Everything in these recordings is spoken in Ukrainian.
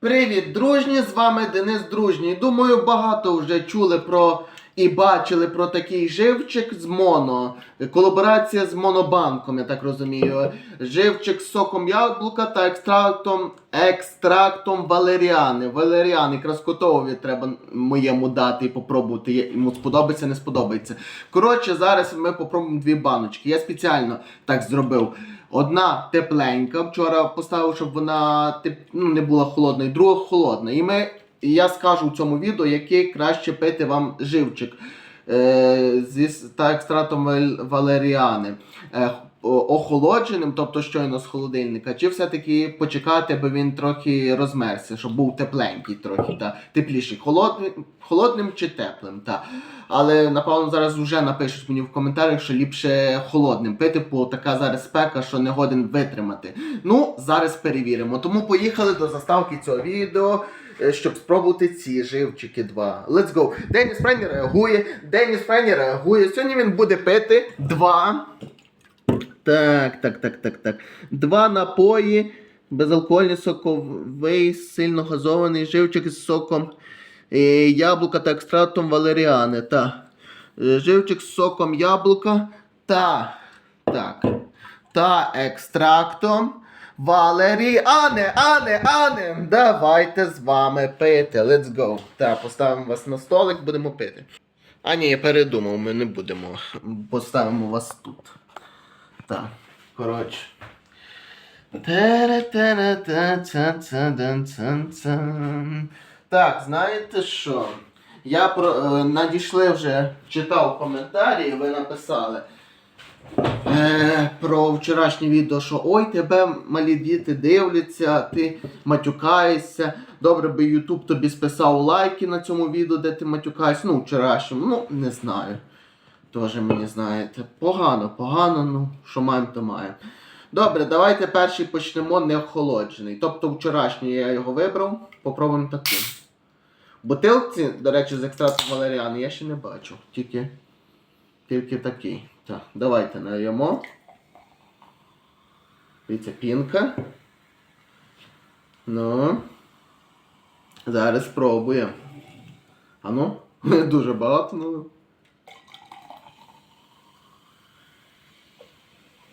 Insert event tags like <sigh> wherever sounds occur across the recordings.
Привіт, дружні! З вами Денис Дружній. Думаю, багато вже чули про і бачили про такий живчик з моно. Колаборація з монобанком, я так розумію. Живчик з соком яблука та екстрактом екстрактом валеріани. Валеріани, якраз котові треба моєму дати і попробувати. Йому сподобається, не сподобається. Коротше, зараз ми попробуємо дві баночки. Я спеціально так зробив. Одна тепленька, вчора поставив, щоб вона теп... ну, не була холодною, друга холодна. І ми, і я скажу в цьому відео, який краще пити вам живчик е, зі та екстратом валеріани. Е, охолодженим, тобто щойно з холодильника, чи все-таки почекати, аби він трохи розмерся, щоб був тепленький трохи, та, тепліший. Холодним, холодним чи теплим. Та. Але напевно зараз вже напишуть мені в коментарях, що ліпше холодним пити, бо така зараз спека, що не годен витримати. Ну, зараз перевіримо. Тому поїхали до заставки цього відео, щоб спробувати ці живчики два. Let's go. Деніс Френі реагує. Деніс Френі реагує. Сьогодні він буде пити два. Так, так, так, так, так. Два напої. Безалкогольний соковий, сильно газований живчик з соком е, яблука та екстрактом валеріани. Та. Е, Живчик з соком яблука та. Так. Та екстрактом валеріани. Ане, ане. Давайте з вами пити. Let's go. Так, поставимо вас на столик, будемо пити. А ні, я передумав, ми не будемо. Поставимо вас тут. Так, коротше. Так, знаєте що? Я про, е, надійшли вже, читав коментарі, ви написали е, про вчорашнє відео, що ой, тебе малі діти дивляться, ти матюкаєшся. Добре би Ютуб тобі списав лайки на цьому відео, де ти матюкаєшся. Ну, вчорашньому, ну, не знаю. Тоже мені знаєте. Погано, погано, ну, що маємо, то маємо. Добре, давайте перший почнемо неохолоджений. Тобто вчорашній я його вибрав. Попробуємо таким. Бутилці, до речі, з екстракту валеріани я ще не бачив. Тільки, тільки такий. Так, давайте нальємо. Дивіться, пінка. Ну. Зараз спробуємо. А ну, <laughs> дуже багато, ну.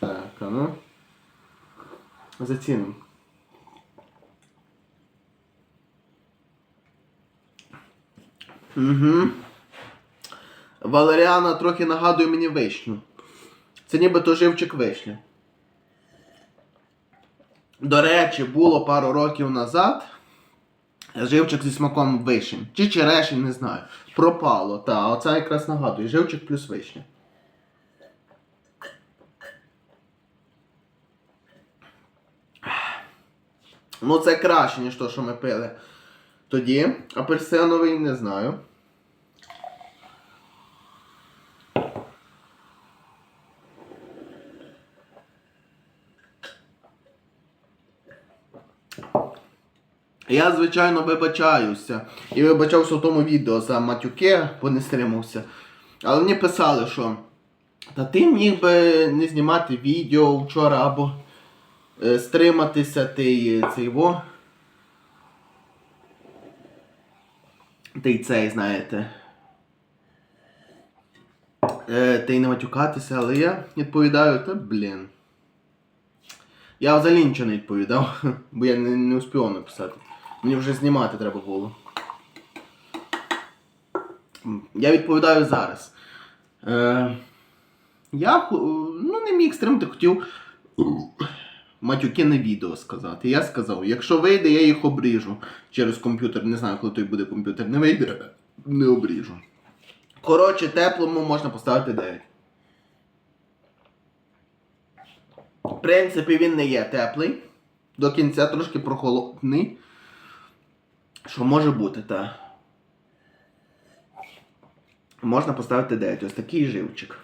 Так, а ну. Зацінимо. Угу. Валеріана трохи нагадує мені вишню. Це нібито живчик вишня. До речі, було пару років назад. Живчик зі смаком вишень. Чи черешень, не знаю. Пропало. Та, оце якраз нагадує. Живчик плюс вишня. Ну, це краще, ніж то, що ми пили. Тоді апельсиновий не знаю. Я, звичайно, вибачаюся. І вибачався в тому відео за матюки, бо не стримався. Але мені писали, що та ти міг би не знімати відео вчора або е, стриматися ти цей во. Ти цей, знаєте. Е, й не матюкатися, але я відповідаю, та блін. Я взагалі нічого не відповідав, <laughs> бо я не, не успів написати. Мені вже знімати треба було. Я відповідаю зараз. Е, я ну, не міг стримати, хотів матюки на відео сказати. Я сказав, якщо вийде, я їх обріжу через комп'ютер. Не знаю, коли той буде комп'ютер. Не вийде, не обріжу. Коротше, теплому можна поставити 9. В принципі, він не є теплий. До кінця трошки прохолодний. Що може бути, та. Можна поставити 9. Ось такий живчик.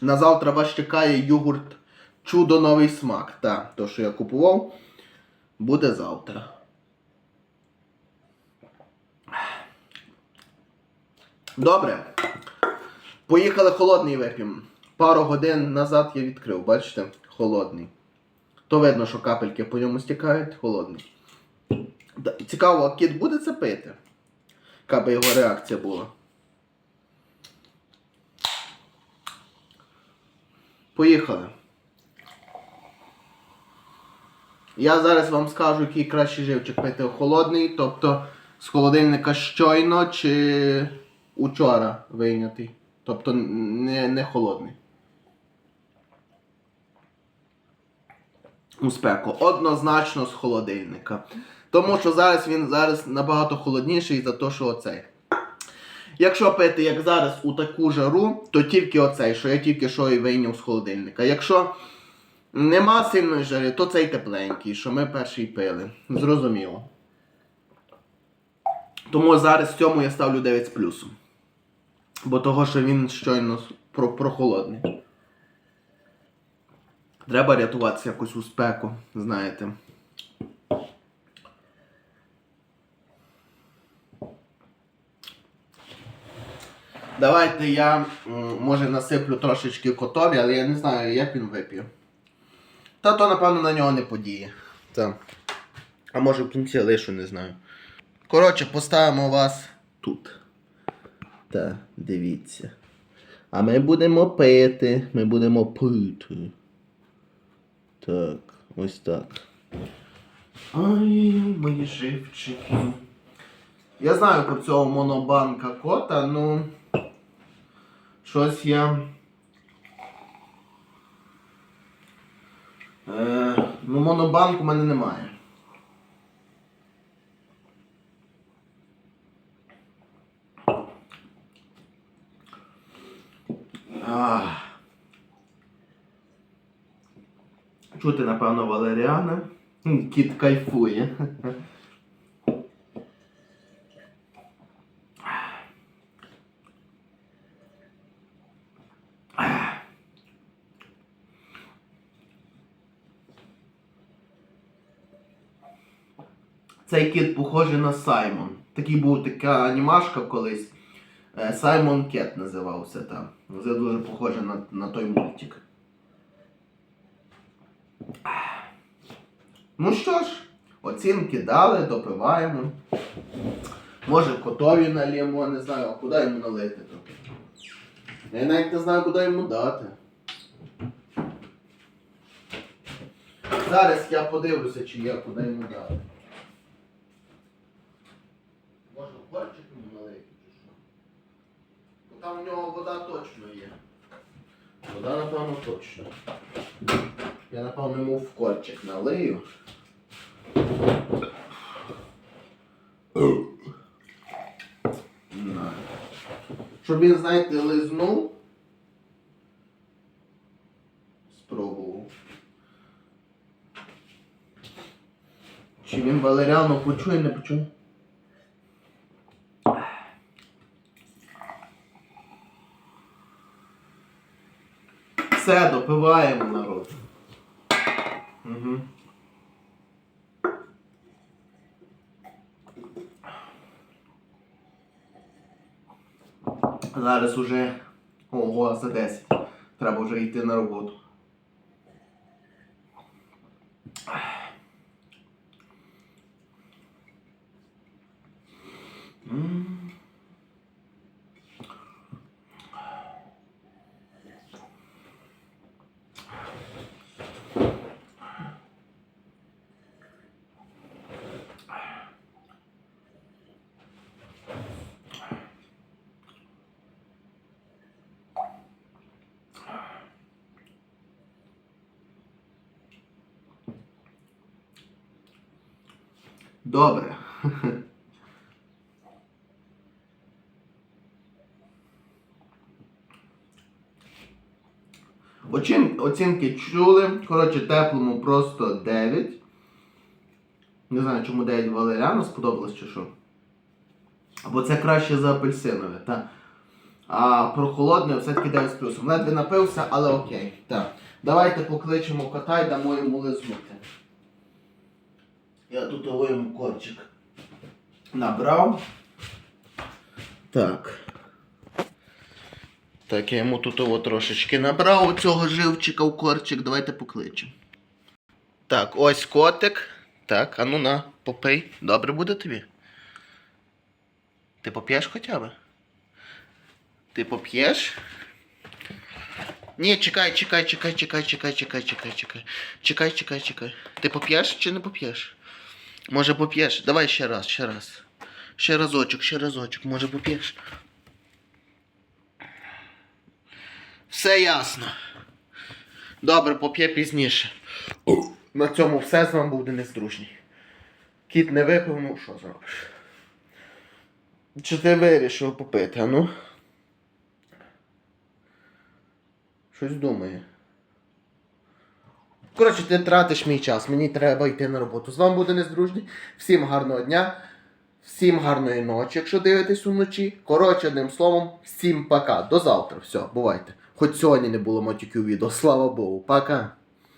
На завтра вас чекає йогурт Чудо новий смак. Та, то, що я купував, буде завтра. Добре. Поїхали холодний вип'ємо. Пару годин назад я відкрив, бачите? холодний. То видно, що капельки по ньому стікають, холодний. Цікаво, а кіт буде це пити? Яка би його реакція була? Поїхали. Я зараз вам скажу, який кращий живчик пити холодний, тобто з холодильника щойно чи учора вийнятий. Тобто не, не холодний. У спеку. Однозначно з холодильника. Тому що зараз він зараз набагато холодніший за те, що оцей. Якщо пити, як зараз, у таку жару, то тільки оцей, що я тільки що і вийняв з холодильника. Якщо нема сильної жари, то цей тепленький, що ми перший пили. Зрозуміло. Тому зараз цьому я ставлю 9 з плюсом. Бо того, що він щойно прохолодний. Треба рятуватися якось у спеку, знаєте. Давайте я, може, насиплю трошечки котові, але я не знаю, як він вип'є. Та то, напевно, на нього не подіє. Так. А може в кінці лишу, не знаю. Коротше, поставимо вас тут. Та, дивіться. А ми будемо пити. Ми будемо пити. Так, ось так. Ай-яй-яй, мої живчики. Я знаю про цього монобанка кота, ну. Щось я. Е, ну, монобанк у мене немає. Ах. Чути, напевно, Валеріана. Кіт кайфує. Цей кіт похожий на Саймон. Такий був така анімашка колись. Е, Саймон Кет називався там. Це дуже похоже на, на той мультик. Ну що ж, оцінки дали, допиваємо. Може котові налємо, не знаю, а куди йому налити. Я навіть не знаю, куди йому дати. Зараз я подивлюся, чи є куди йому дати. Може в корчик йому налити чи що? Бо там в нього вода точно є. Вода, напевно, точно. Я напевно йому в корчик налию. На. Щоб він, знаєте, лизнув. Спробував. Чи він Валеріану почує, не почує? Все, допиваємо народ. Угу. Зараз уже ого, за 10. Треба вже йти на роботу. Добре. <laughs> Оцін, оцінки чули. Коротше, теплому просто 9. Не знаю, чому 9 Валеріану сподобалось чи що. Бо це краще за апельсинове, так. А про холодне все-таки 9 з плюсом. Ледве напився, але окей. Так. Давайте покличемо кота і дамо йому лизнути. Я тут його йому корчик набрав. Так. Так, я йому тут ово трошечки набрав оцього живчика в корчик. Давайте покличемо. Так, ось котик. Так, а ну на, попий. Добре буде тобі? Ти поп'єш хоча б? Ти поп'єш? Ні, чекай, чекай, чекай, чекай, чекай, чекай, чекай, чекай. Чекай, чекай, чекай. Ти поп'єш чи не поп'єш? Може поп'єш? Давай ще раз, ще раз. Ще разочок, ще разочок, може поп'єш. Все ясно. Добре, поп'є пізніше. На цьому все з вами був Денис. Кіт не випив, ну що зробиш? Чи ти вирішив попити, а ну? Щось думає. Коротше, ти тратиш мій час, мені треба йти на роботу. З вами буде Нездружній. Всім гарного дня, всім гарної ночі, якщо дивитесь уночі. Коротше, одним словом, всім пока. До завтра. Все, бувайте. Хоч сьогодні не було матюків відео, слава Богу. Пока.